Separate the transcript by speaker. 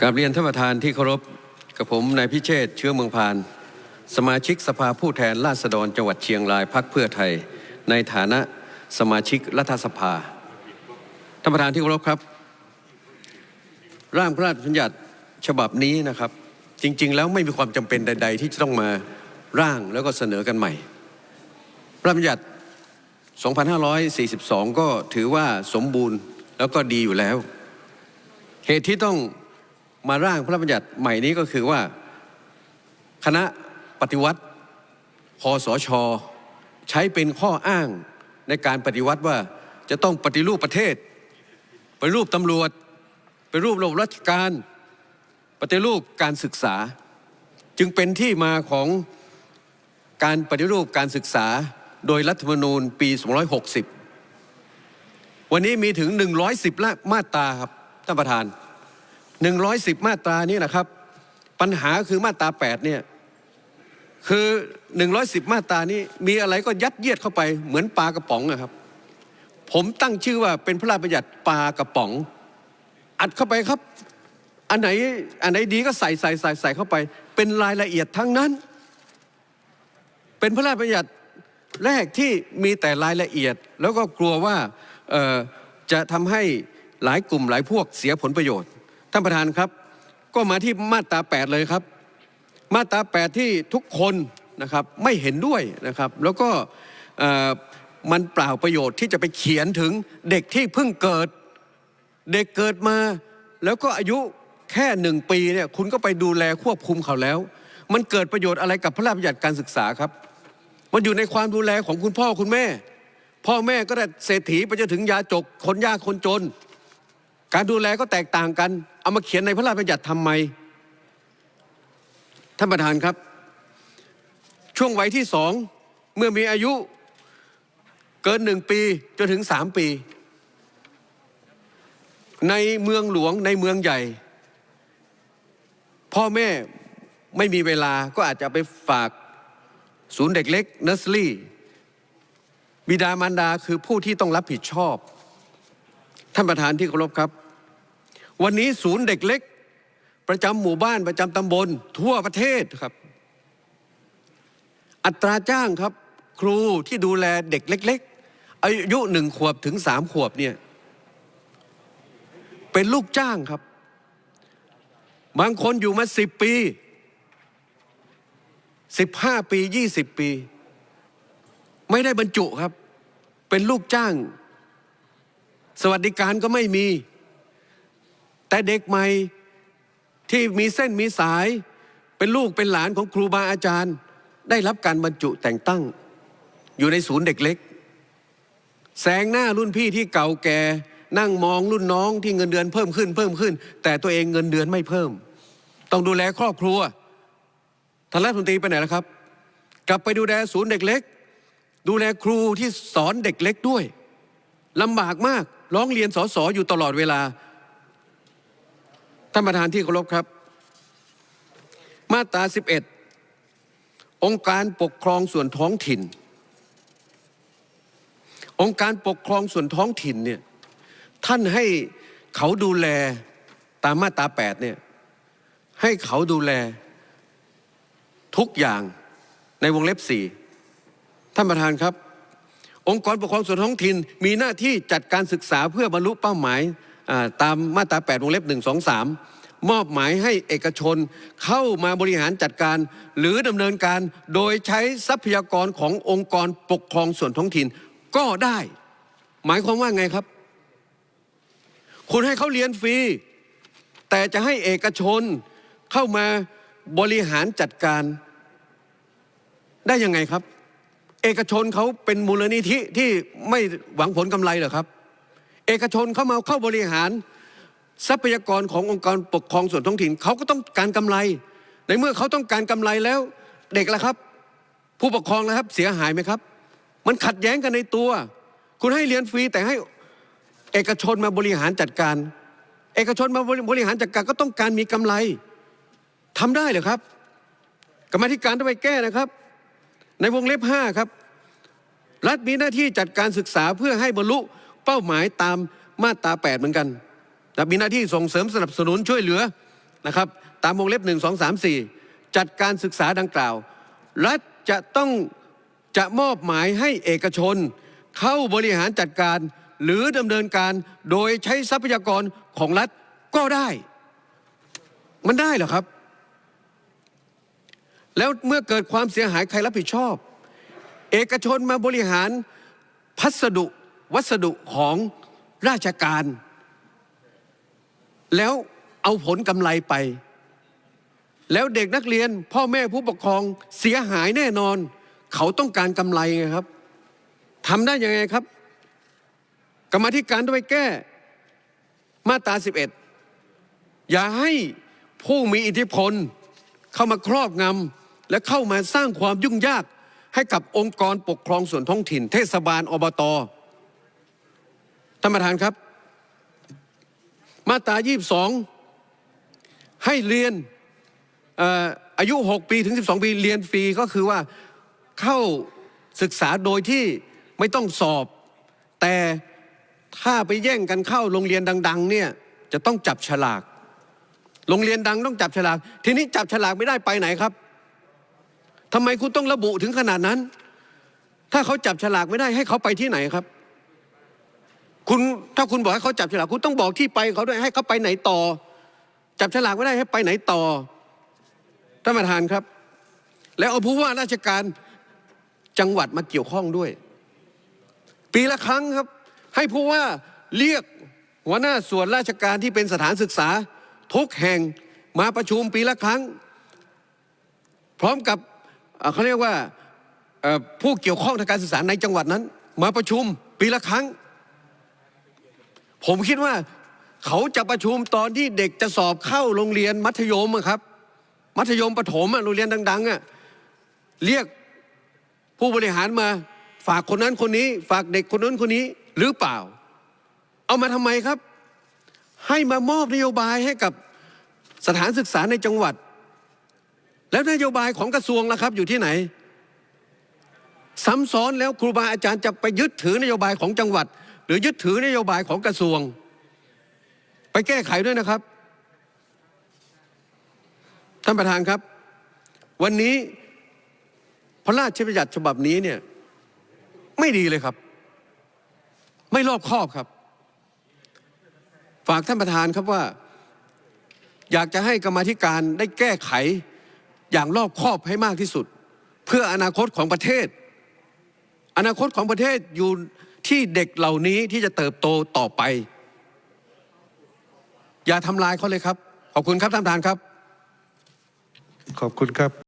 Speaker 1: กราบเรียนท่านประธานที่เคารพกับผมนายพิเชษเชื้อเมืองพาน สมาชิกสภาผู้แทนราษฎรจังหวัดเชียงรายพักเพื่อไทย ในฐานะสมาชิกรัฐสภาท่านประธานที่เคารพครับ ร่างพระราชบัญญัติฉบับนี้นะครับ จริง ๆ แล้วไม่มีความจำเป็นใด ๆ ที่จะต้องมาร่างแล้วก็เสนอกันใหม่ พระราชบัญญัติ 2542 ก็ถือว่าสมบูรณ์แล้วก็ดีอยู่แล้ว เหตุที่ต้อง มาร่างพระบัญญัติใหม่นี้ก็คือว่า คณะปฏิวัติคอสช ใช้เป็นข้ออ้างในการปฏิวัติว่าจะต้องปฏิรูปประเทศปฏิรูปตำรวจปฏิรูประบบราชการปฏิรูปการศึกษา จึงเป็นที่มาของการปฏิรูปการศึกษาโดยรัฐธรรมนูญปี 260 วันนี้มีถึง 110ละมาตราครับท่านประธาน 110 มาตรานี้นะครับ ปัญหาคือมาตรา8เนี่ยคือ 110 มาตรานี้มีอะไรก็ยัดเยียดเข้าไปเหมือนปลากระป๋องนะครับ ผมตั้งชื่อว่าเป็นพระราชบัญญัติปลากระป๋อง อัดเข้าไปครับ อันไหนอันไหนดีก็ใส่ใส่ใส่ใส่เข้าไป เป็นรายละเอียดทั้งนั้น เป็นพระราชบัญญัติแรกที่มีแต่รายละเอียด แล้วก็กลัวว่าจะทำให้หลายกลุ่มหลายพวกเสียผลประโยชน์ ท่านประธานครับ ก็มาที่มาตรา 8 เลยครับ มาตรา 8 ที่ทุกคนนะครับไม่เห็นด้วยนะครับ แล้วก็มันเปล่าประโยชน์ที่จะไปเขียนถึงเด็กที่เพิ่งเกิด เด็กเกิดมา แล้วก็อายุแค่หนึ่งปีเนี่ยคุณก็ไปดูแลควบคุมเขาแล้ว มันเกิดประโยชน์อะไรกับพระราชบัญญัติการศึกษาครับ มันอยู่ในความดูแลของคุณพ่อคุณแม่ พ่อแม่ก็ได้เศรษฐีไปจนถึงยาจกคนยากคนจน การดูแลก็แตกต่างกัน เอามาเขียนในพระราชบัญญัติทำไม ท่านประธานครับ ช่วงวัยที่สองเมื่อมีอายุเกินหนึ่งปีจนถึงสามปี ในเมืองหลวงในเมืองใหญ่ พ่อแม่ไม่มีเวลาก็อาจจะไปฝากศูนย์เด็กเล็กเนสรี่บิดามารดาคือผู้ที่ต้องรับผิดชอบ ท่านประธานที่เคารพครับ วันนี้ศูนย์เด็กเล็ก ประจำหมู่บ้านประจำตำบล ทั่วประเทศครับ อัตราจ้างครับ ครูที่ดูแลเด็กเล็ก ๆ อายุหนึ่งขวบถึงสามขวบเนี่ยเป็นลูกจ้างครับ บางคนอยู่มาสิบปีสิบห้าปียี่สิบปี ไม่ได้บรรจุครับ เป็นลูกจ้าง สวัสดิการก็ไม่มี แต่เด็กใหม่ที่มีเส้นมีสายเป็นลูกเป็นหลานของครูบาอาจารย์ ได้รับการบรรจุแต่งตั้ง อยู่ในศูนย์เด็กเล็ก แสงหน้ารุ่นพี่ที่เก่าแก่นั่งมองรุ่นน้องที่เงินเดือนเพิ่มขึ้นเพิ่มขึ้น แต่ตัวเองเงินเดือนไม่เพิ่ม ต้องดูแลครอบครัวท่านรัฐมนตรีไปไหนแล้วครับ กลับไปดูแลศูนย์เด็กเล็ก ดูแลครูที่สอนเด็กเล็กด้วยลำบากมากร้องเรียนสอสออยู่ตลอดเวลา ท่านประธานที่เคารพครับ มาตรา 11 องค์การปกครองส่วนท้องถิ่น องค์การปกครองส่วนท้องถิ่นเนี่ยท่านให้เขาดูแลตามมาตรา 8 เนี่ยให้เขาดูแลทุกอย่างในวงเล็บสี่ท่านประธานครับ องค์กรปกครองส่วนท้องถิ่นมีหน้าที่จัดการศึกษาเพื่อบรรลุเป้าหมาย ตามมาตรา8วงเล็บ1 2 3 มอบหมายให้เอกชนเข้ามาบริหารจัดการ หรือดำเนินการโดยใช้ทรัพยากรขององค์กรปกครองส่วนท้องถิ่นก็ได้ หมายความว่าไงครับ คุณให้เขาเรียนฟรี แต่จะให้เอกชนเข้ามาบริหารจัดการได้ยังไงครับ เอกชนเขาเป็นมูลนิธิที่ไม่หวังผลกำไรเหรอครับ เอกชนเข้ามาเข้าบริหาร ทรัพยากรขององค์กรปกครองส่วนท้องถิ่นเขาก็ต้องการกำไร ในเมื่อเขาต้องการกำไรแล้วเด็กละครับ ผู้ปกครองนะครับเสียหายไหมครับ มันขัดแย้งกันในตัว คุณให้เรียนฟรีแต่ให้เอกชนมาบริหารจัดการ เอกชนมาบริหารจัดการก็ต้องการมีกำไรทำได้เหรอครับ กรรมธิการต้องไปแก้นะครับ ในวงเล็บ5ครับรัฐมีหน้าที่จัดการศึกษาเพื่อให้บรรลุ เป้าหมายตามมาตรา 8 เหมือนกันนะมีหน้าที่ส่งเสริมสนับสนุนช่วยเหลือนะครับตามวงเล็บ 1 2 3 4 จัดการศึกษาดังกล่าว รัฐจะต้องจะมอบหมายให้เอกชน เข้าบริหารจัดการหรือดำเนินการโดยใช้ทรัพยากรของรัฐก็ได้ มันได้เหรอครับ แล้วเมื่อเกิดความเสียหายใครรับผิดชอบ เอกชนมาบริหารพัสดุ วัสดุของราชการ แล้วเอาผลกำไรไป แล้วเด็กนักเรียนพ่อแม่ผู้ปกครองเสียหายแน่นอน เขาต้องการกำไรไงครับทำได้ยังไงครับ กรรมธิการต้องไปแก้ มาตรา 11 อย่าให้ผู้มีอิทธิพล เข้ามาครอบงำและเข้ามาสร้างความยุ่งยากให้กับองค์กรปกครองส่วนท้องถิ่น เทศบาลอบต ท่านประธานครับ มาตรา22 ให้เรียนอายุ 6 ปีถึง 12 ปีเรียนฟรีก็คือว่าเข้าศึกษาโดยที่ไม่ต้องสอบ แต่ถ้าไปแย่งกันเข้าโรงเรียนดัง ๆ เนี่ยจะต้องจับฉลาก โรงเรียนดังต้องจับฉลาก ทีนี้จับฉลากไม่ได้ไปไหนครับทำไมคุณต้องระบุถึงขนาดนั้น ถ้าเขาจับฉลากไม่ได้ให้เขาไปที่ไหนครับ คุณถ้าคุณบอกให้เขาจับฉลากคุณต้องบอกที่ไปเขาด้วยให้เขาไปไหนต่อ จับฉลากไม่ได้ให้ไปไหนต่อท่านประธานครับ แล้วเอาผู้ว่าราชการจังหวัดมาเกี่ยวข้องด้วย ปีละครั้งครับ ให้ผู้ว่าเรียกหัวหน้าส่วนราชการที่เป็นสถานศึกษา ทุกแห่งมาประชุมปีละครั้ง พร้อมกับเขาเรียกว่าผู้เกี่ยวข้องทางการศึกษาในจังหวัดนั้น มาประชุมปีละครั้ง ผมคิดว่าเขาจะประชุมตอนที่เด็กจะสอบเข้าโรงเรียนมัธยมครับ มัธยมประถมโรงเรียนดังๆเรียกผู้บริหารมาฝากคนนั้นคนนี้ ฝากเด็กคนนั้นคนนี้หรือเปล่า เอามาทำไมครับ ให้มามอบนโยบายให้กับสถานศึกษาในจังหวัด แล้วนโยบายของกระทรวงล่ะครับ อยู่ที่ไหนซ้ำซ้อนแล้วครูบาอาจารย์จะไปยึดถือนโยบายของจังหวัด ยึดถือนโยบายของกระทรวง ไปแก้ไขด้วยนะครับ ท่านประธานครับ วันนี้พระราชบัญญัติฉบับนี้เนี่ยไม่ดีเลยครับ ไม่รอบคอบครับ ฝากท่านประธานครับว่า อยากจะให้กรรมธิการได้แก้ไขอย่างรอบคอบให้มากที่สุด เพื่ออนาคตของประเทศ อนาคตของประเทศอยู่ ที่เด็กเหล่านี้ที่จะเติบโตต่อไป อย่าทำลายเขาเลยครับ ขอบคุณครับท่านประธานครับ
Speaker 2: ขอบคุณครับ